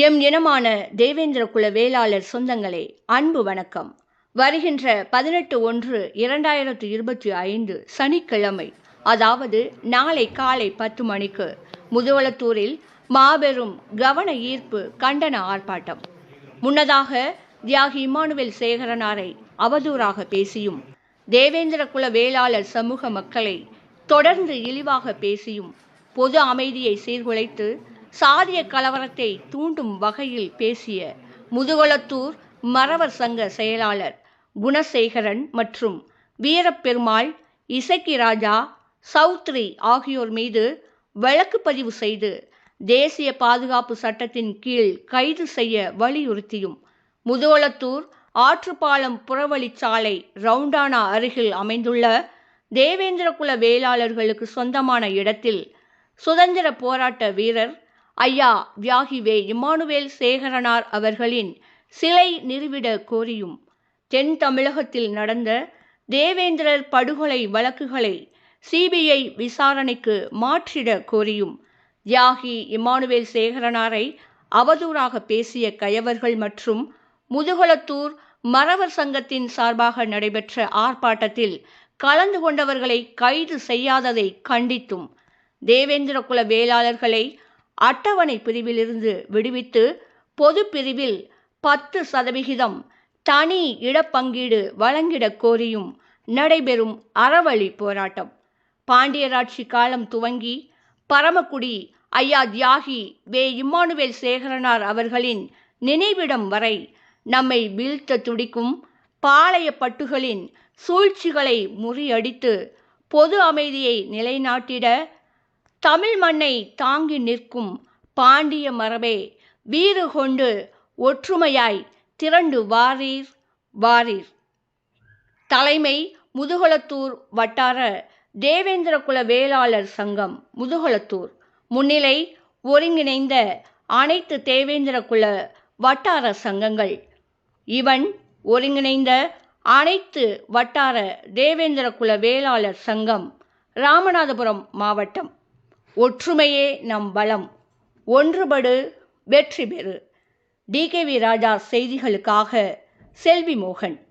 M இனமான தேவேந்திர குல வேளாளர் சொந்தங்களே அன்பு வணக்கம். வருகின்ற பதினெட்டு ஒன்று இரண்டாயிரத்து இருபத்தி ஐந்து சனிக்கிழமை அதாவது நாளை காலை பத்து மணிக்கு முதுவலத்தூரில் மாபெரும் கவன ஈர்ப்பு கண்டன ஆர்ப்பாட்டம். முன்னதாக தியாகி இமானுவேல் சேகரனாரை அவதூறாக பேசியும் தேவேந்திர குல வேளாளர் சமூக மக்களை தொடர்ந்து இழிவாக பேசியும் பொது அமைதியை சீர்குலைத்து சாதிய கலவரத்தை தூண்டும் வகையில் பேசிய முதுகுளத்தூர் மறவர் சங்க செயலாளர் குணசேகரன் மற்றும் வீரப்பெருமாள் இசக்கி ராஜா சௌத்ரி ஆகியோர் மீது வழக்கு பதிவு செய்து தேசிய பாதுகாப்பு சட்டத்தின் கீழ் கைது செய்ய வலியுறுத்தியும் முதுகுளத்தூர் ஆற்றுப்பாலம் புறவழிச்சாலை ரவுண்டானா அருகில் அமைந்துள்ள தேவேந்திரகுல வேளாளர்களுக்கு சொந்தமான இடத்தில் சுதந்திர போராட்ட வீரர் ஐயா வியாகிவே இம்மானுவேல் இமானுவேல் சேகரனார் அவர்களின் சிலை நிறுவிட கோரியும். தென் தமிழகத்தில் நடந்த தேவேந்திரர் படுகொலை வழக்குகளை சிபிஐ விசாரணைக்கு மாற்றிட கோரியும். தியாகி இமானுவேல் சேகரனாரை அவதூறாக பேசிய கயவர்கள் மற்றும் முதுகுளத்தூர் மறவர் சங்கத்தின் சார்பாக நடைபெற்ற ஆர்ப்பாட்டத்தில் கலந்து கொண்டவர்களை கைது செய்யாததை கண்டித்தும். தேவேந்திர குல வேளாளர்களை அட்டவணை பிரிவிலிருந்து விடுவித்து பொது பிரிவில் பத்து சதவிகிதம் தனி இடப்பங்கீடு வழங்கிட கோரியும் நடைபெறும் அறவழி போராட்டம். பாண்டியராட்சி காலம் துவங்கி பரமக்குடி ஐயா தியாகி வே. இம்மானுவேல் சேகரனார் அவர்களின் நினைவிடம் வரை நம்மை வீழ்த்த துடிக்கும் பாளையப்பட்டுகளின் சூழ்ச்சிகளை முறியடித்து பொது அமைதியை நிலைநாட்டிட தமிழ் மண்ணை தாங்கி நிற்கும் பாண்டிய மரபே வீறு கொண்டு ஒற்றுமையாய் திரண்டு வாரீர் வாரீர். தலைமை முதுகுளத்தூர் வட்டார தேவேந்திர குல வேளாளர் சங்கம் முதுகுளத்தூர் முன்னிலை ஒருங்கிணைந்த அனைத்து தேவேந்திர குல வட்டார சங்கங்கள். இவன் ஒருங்கிணைந்த அனைத்து வட்டார தேவேந்திர குல வேளாளர் சங்கம் ராமநாதபுரம் மாவட்டம். ஒற்றுமையே நம் பலம் ஒன்றுபடு வெற்றி பெறு டிகேவி ராஜா செய்திகளுக்காக செல்வி மோகன்.